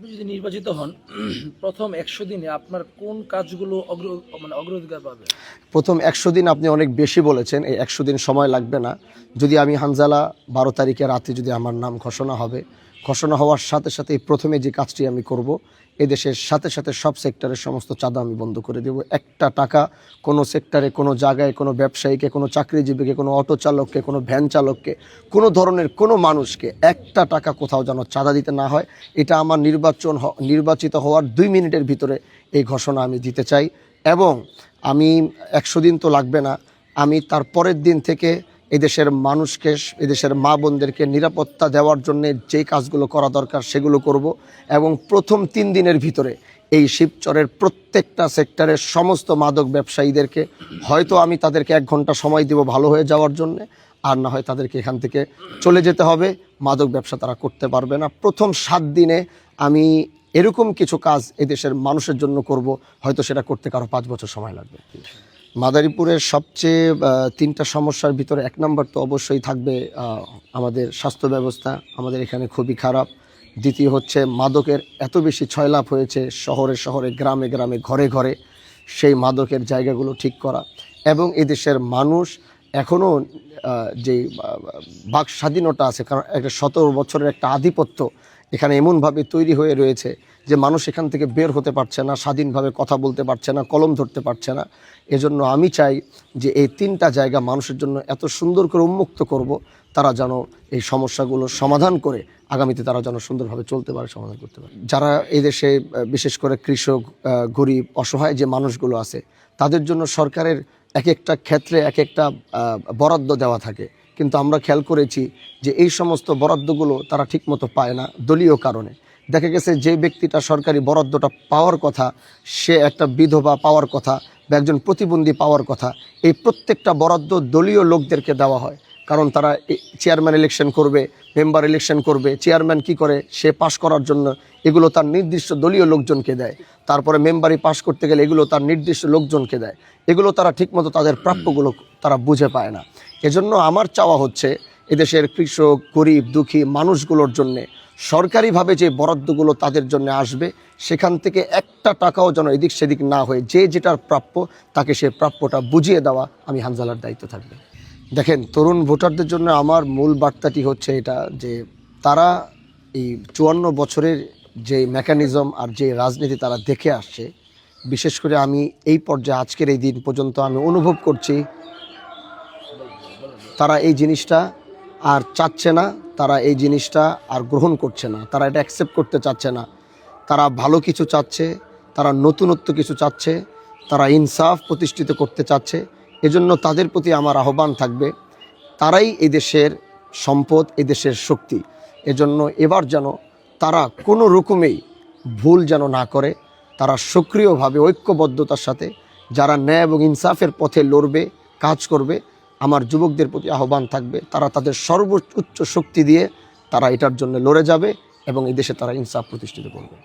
আপনি যদি নির্বাচিত হন, প্রথম একশো দিনে আপনার কোন কাজগুলো অগ্র মানে অগ্রাধিকার পাবে প্রথম একশো দিন আপনি অনেক বেশি বলেছেন, এই একশো দিন সময় লাগবে না। যদি আমি হানজালা বারো তারিখে রাতে যদি আমার নাম ঘোষণা হবে ঘোষণা হওয়ার সাথে সাথে প্রথমে যে কাজটি আমি করব, এদেশের সাথে সাথে সব সেক্টরের সমস্ত চাঁদা আমি বন্ধ করে দেব। একটা টাকা কোনো সেক্টরে, কোনো জায়গায়, কোনো ব্যবসায়ীকে, কোনো চাকরিজীবীকে, কোনো অটো চালককে, কোনো ভ্যান চালককে, কোনো ধরনের কোনো মানুষকে একটা টাকা কোথাও যেন চাঁদা দিতে না হয়, এটা আমার নির্বাচন নির্বাচিত হওয়ার দুই মিনিটের ভিতরে এই ঘোষণা আমি দিতে চাই। এবং আমি একশো দিন তো লাগবে না, আমি তার পরের দিন থেকে এদেশের মানুষকে, এদেশের মা বোনদেরকে নিরাপত্তা দেওয়ার জন্য যেই কাজগুলো করা দরকার সেগুলো করব এবং প্রথম তিন দিনের ভিতরে এই শিবচরের প্রত্যেকটা সেক্টরের সমস্ত মাদক ব্যবসায়ীদেরকে হয়তো আমি তাদেরকে এক ঘণ্টা সময় দিব ভালো হয়ে যাওয়ার জন্য, আর না হয় তাদেরকে এখান থেকে চলে যেতে হবে। মাদক ব্যবসা তারা করতে পারবে না। প্রথম সাত দিনে আমি এরকম কিছু কাজ এদেশের মানুষের জন্য করব, হয়তো সেটা করতে কারও পাঁচ বছর সময় লাগবে। মাদারীপুরের সবচেয়ে তিনটা সমস্যার ভিতরে এক নম্বর তো অবশ্যই থাকবে আমাদের স্বাস্থ্য ব্যবস্থা। আমাদের এখানে খুবই খারাপ। দ্বিতীয় হচ্ছে মাদকের এত বেশি ছয়লাভ হয়েছে শহরে শহরে, গ্রামে গ্রামে, ঘরে ঘরে। সেই মাদকের জায়গাগুলো ঠিক করা। এবং এদেশের মানুষ এখনও যে বাক স্বাধীনতা আছে, কারণ একটা সতেরো বছরের একটা আধিপত্য এখানে এমনভাবে তৈরি হয়ে রয়েছে যে মানুষ এখান থেকে বের হতে পারছে না, স্বাধীনভাবে কথা বলতে পারছে না, কলম ধরতে পারছে না। এজন্য আমি চাই যে এই তিনটা জায়গা মানুষের জন্য এত সুন্দর করে উন্মুক্ত করব, তারা যেন এই সমস্যাগুলো সমাধান করে আগামীতে তারা যেন সুন্দরভাবে চলতে পারে, সমাধান করতে পারে। যারা এই দেশে বিশেষ করে কৃষক গরিব, অসহায় যে মানুষগুলো আছে, তাদের জন্য সরকারের এক একটা ক্ষেত্রে এক একটা বরাদ্দ দেওয়া থাকে। কিন্তু আমরা খেয়াল করেছি যে এই সমস্ত বরাদ্দগুলো তারা ঠিকমতো পায় না দলীয় কারণে। দেখা গেছে যে ব্যক্তিটা সরকারি বরাদ্দটা পাওয়ার কথা, সে একটা বিধবা পাওয়ার কথা বা একজন প্রতিবন্ধী পাওয়ার কথা, এই প্রত্যেকটা বরাদ্দ দলীয় লোকদেরকে দেওয়া হয়। কারণ তারা চেয়ারম্যান ইলেকশন করবে মেম্বার ইলেকশন করবে চেয়ারম্যান কি করে? সে পাশ করার জন্য এগুলো তার নির্দিষ্ট দলীয় লোকজনকে দেয়। তারপরে মেম্বারি পাশ করতে গেলে এগুলো তার নির্দিষ্ট লোকজনকে দেয়। এগুলো তারা ঠিকমতো তাদের প্রাপ্যগুলো তারা বুঝে পায় না। এজন্য আমার চাওয়া হচ্ছে এদেশের কৃষক, গরিব, দুঃখী মানুষগুলোর জন্যে সরকারিভাবে যে বরাদ্দগুলো তাদের জন্য আসবে, সেখান থেকে একটা টাকাও যেন এদিক সেদিক না হয়ে যে যেটার প্রাপ্য তাকে সে প্রাপ্যটা বুঝিয়ে দেওয়া আমি হানজালার দায়িত্ব থাকবে। দেখেন, তরুণ ভোটারদের জন্য আমার মূল বার্তাটি হচ্ছে এটা, যে তারা এই চুয়ান্ন বছরের যে মেকানিজম আর যে রাজনীতি তারা দেখে আসছে, বিশেষ করে আমি এই পর্যায়ে আজকের এই দিন পর্যন্ত আমি অনুভব করছি, তারা এই জিনিসটা আর চাচ্ছে না, তারা এই জিনিসটা আর গ্রহণ করছে না, তারা এটা অ্যাকসেপ্ট করতে চাচ্ছে না। তারা ভালো কিছু চাচ্ছে, তারা নতুনত্ব কিছু চাচ্ছে, তারা ইনসাফ প্রতিষ্ঠিত করতে চাচ্ছে এজন্য তাদের প্রতি আমার আহ্বান থাকবে, তারাই এদেশের সম্পদ, এদেশের শক্তি। এজন্য এবার যেন তারা কোনো রকমেই ভুল যেন না করে, তারা সক্রিয়ভাবে, ঐক্যবদ্ধতার সাথে যারা ন্যায় এবং ইনসাফের পথে লড়বে, কাজ করবে, আমার যুবকদের প্রতি আহ্বান থাকবে, তারা তাদের সর্বোচ্চ শক্তি দিয়ে তারা এটার জন্য লড়ে যাবে এবং এই দেশে তারা ইনসাফ প্রতিষ্ঠিত করবে।